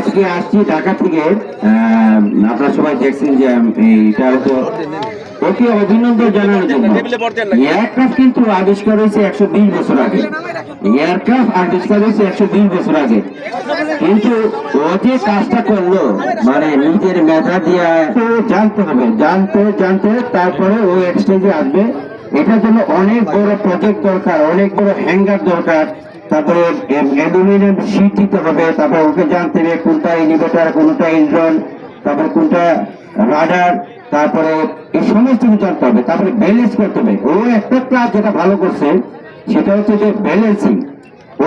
আজকে আসছি ঢাকা থেকে। আপনারা সবাই দেখছেন যে আম, এইটা তো ওকে অভিনন্দন জানানোর জন্য। এয়ারক্রাফট কিন্তু আবিষ্কার হয়েছে একশো বিশ বছর আগে। এয়ারক্রাফট আবিষ্কার হয়েছে একশো বিশ বছর আগে। কিন্তু ও যে কাজটা করল মানে নিজের মেধা দিয়ে জানতে হবে জানতে জানতে তারপরে ও এক্সটেজে আসবে। এটার জন্য অনেক বড় প্রজেক্ট দরকার অনেক বড় হ্যাঙ্গার দরকার। তারপরে অ্যালুমিনিয়াম শিট দিতে হবে, তারপরে ওকে জানতে হবে কোনটা ইনভার্টার কোনটা ইন্ড্রন, তারপরে কোনটা রাডার তারপরে এই সমস্ত কিছু জানতে হবে, তারপরে ব্যালেন্স করতে হবে। ও একটা ক্লাস যেটা ভালো করছে, সেটা হচ্ছে যে ব্যালেন্সিং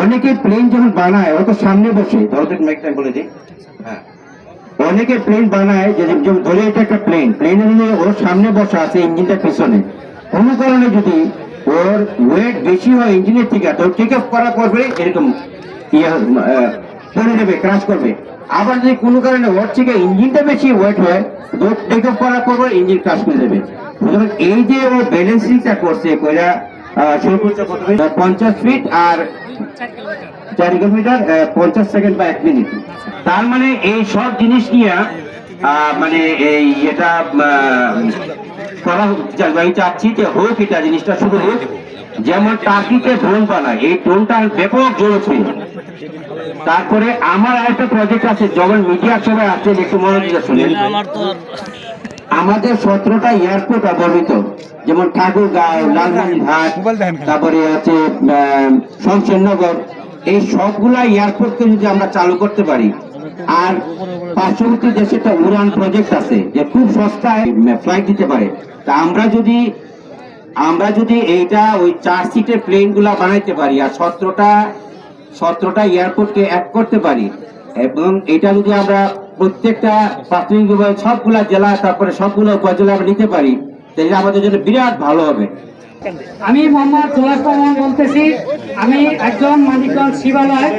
অনেকে প্লেন যখন বানায় ও তো সামনে বসে ধরতে একটা বলে দিই হ্যাঁ। অনেকে প্লেন বানায়, যে ধরে এটা একটা প্লেন প্লেনের ওর সামনে বসা আছে, ইঞ্জিনটা পিছনে। কোনো কারণে যদি ওর ওয়েট বেশি হয় ইঞ্জিনের থেকে, তো টেক অফ করা করবে এরকম পড়ে নেবে ক্রাশ করবে। আবার যদি কোনো কারণে ওর থেকে ইঞ্জিনটা বেশি ওয়েট হয়, তো টেক অফ করা করবে ইঞ্জিন ক্রাশ করে দেবে। সুতরাং এই যে ও ব্যালেন্সিংটা করছে, কইরা পঞ্চাশ ফিট আর চার কিলোমিটার পঞ্চাশ সেকেন্ড বা এক মিনিট তার মানে এই সব জিনিস নিয়ে মানে এই এটা করা আমি চাচ্ছি যে হোক এটা জিনিসটা শুধু হোক যেমন টার্কিতে ড্রোন বানায় এই ড্রোনটা ব্যাপক জনপ্রিয় তারপরে আমার আরেকটা প্রজেক্ট আছে যখন মিডিয়ার সবাই আসছেন একটু মনোযোগ শুনেন। আমাদের সতেরোটা এয়ারপোর্ট অবস্থিত যেমন ঠাকুরগাঁও লালমনিরহাট তারপরে আছে আহ, শমশেরনগর। এই সবগুলা এয়ারপোর্টকে যদি আমরা চালু করতে পারি আর পার্শ্ববর্তী দেশে একটা উড়ান প্রজেক্ট আছে যে খুব সস্তায় ফ্লাইট দিতে পারে। তা আমরা যদি আমরা যদি এইটা ওই চার সিটের প্লেনগুলা বানাইতে পারি আর সতেরোটা সতেরোটা এয়ারপোর্টকে এক করতে পারি, এবং এটা যদি আমরা প্রত্যেকটা প্রাথমিকভাবে সবগুলা জেলা, তারপরে সবগুলো উপজেলা আমরা নিতে পারি, তাহলে আমাদের জন্য বিরাট ভালো হবে। আমি মোহাম্মদ রহমান বলতেছি, আমি একজন মানিকগঞ্জ শিবালয়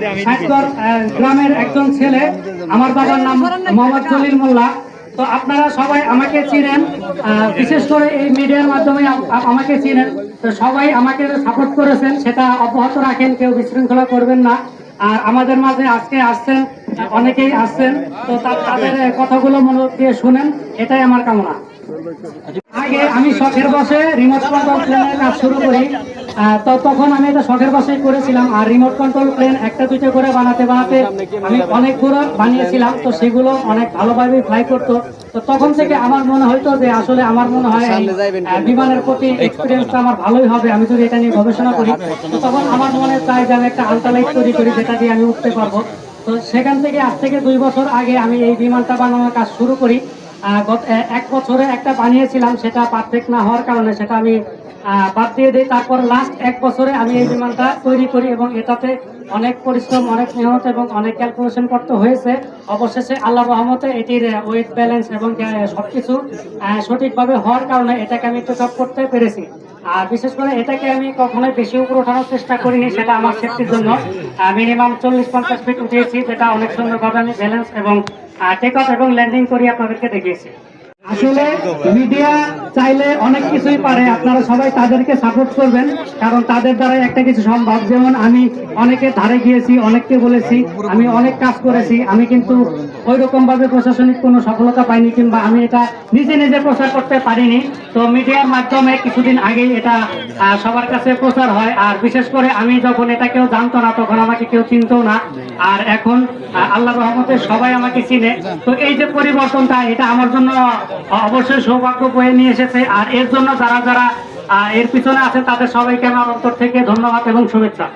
গ্রামের একজন ছেলে। আমার বাবার নাম মোহাম্মদ জলিল মোল্লা। তো আপনারা সবাই আমাকে চিনেন বিশেষ করে এই মিডিয়ার মাধ্যমে আমাকে চিনেন। তো সবাই আমাকে সাপোর্ট করেছেন, সেটা অব্যাহত রাখেন, কেউ বিশৃঙ্খলা করবেন না। আর আমাদের মাঝে আজকে আসছেন, অনেকেই আসছেন, তো তাদের কথাগুলো মনোযোগ দিয়ে শুনেন, এটাই আমার কামনা। আগে আমি শখের বসে রিমোট কন্ট্রোল কাজ শুরু করি। তো তখন আমি এটা শখের বসেই করেছিলাম। আর রিমোট কন্ট্রোল প্লেন একটা দুটো করে বানাতে বানাতে আমি অনেকগুলো বানিয়েছিলাম। তো সেগুলো অনেক ভালোভাবে ফ্লাই করতো। তো তখন থেকে আমার মনে হইতো যে আসলে আমার মনে হয় বিমানের প্রতি এক্সপিরিয়েন্সটা আমার ভালোই হবে আমি যদি এটা নিয়ে গবেষণা করি। তো তখন আমার মনে চায় যে আমি একটা আলট্রালাইট তৈরি করি যেটা দিয়ে আমি উঠতে পারব। তো সেখান থেকে আজ থেকে দুই বছর আগে আমি এই বিমানটা বানানোর কাজ শুরু করি। আহ, গত এক বছরে একটা বানিয়েছিলাম সেটা পারফেক্ট না হওয়ার কারণে সেটা আমি বাদ দিয়ে দিই, তারপর লাস্ট এক বছরে আমি এই বিমানটা তৈরি করি এবং এটাতে অনেক পরিশ্রম, অনেক মেহনত এবং অনেক ক্যালকুলেশন করতে হয়েছে। অবশেষে আল্লাহ রহমতে এটির ওয়েট ব্যালেন্স এবং সব কিছু সঠিকভাবে হওয়ার কারণে এটাকে আমি টেক করতে পেরেছি। আর বিশেষ করে এটাকে আমি কখনোই বেশি উপর ওঠানোর চেষ্টা করিনি, সেটা আমার সেফটির জন্য। মিনিমাম চল্লিশ পঞ্চাশ ফিট উঠিয়েছি, যেটা অনেক সুন্দরভাবে আমি ব্যালেন্স এবং টেক অফ এবং ল্যান্ডিং করি আপনাদেরকে দেখিয়েছি। আসলে মিডিয়া চাইলে অনেক কিছুই পারে। আপনারা সবাই তাদেরকে সাপোর্ট করবেন, কারণ তাদের দ্বারাই একটা কিছু সম্ভব। যেমন আমি অনেকে ধারে গিয়েছি, অনেককে বলেছি, আমি অনেক কাজ করেছি, আমি কিন্তু ওই রকমভাবে প্রশাসনিক কোনো সফলতা পাইনি কিংবা আমি এটা নিজে নিজে প্রচার করতে পারিনি। তো মিডিয়ার মাধ্যমে কিছুদিন আগেই এটা সবার কাছে প্রচার হয়। আর বিশেষ করে আমি যখন এটা কেউ জানতো না, তখন আমাকে কেউ চিনতো না। আর এখন আল্লাহ রহমতে সবাই আমাকে চিনে। তো এই যে পরিবর্তনটা, এটা আমার জন্য অবশ্যই সৌভাগ্য বয়ে নিয়ে এসেছে। আর এর জন্য যারা যারা এর পিছনে আছে, তাদের সবাইকে আমার অন্তর থেকে ধন্যবাদ এবং শুভেচ্ছা।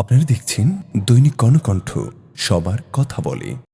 আপনারা দেখছেন দৈনিক কর্ণকণ্ঠ। সবার কথা বলে।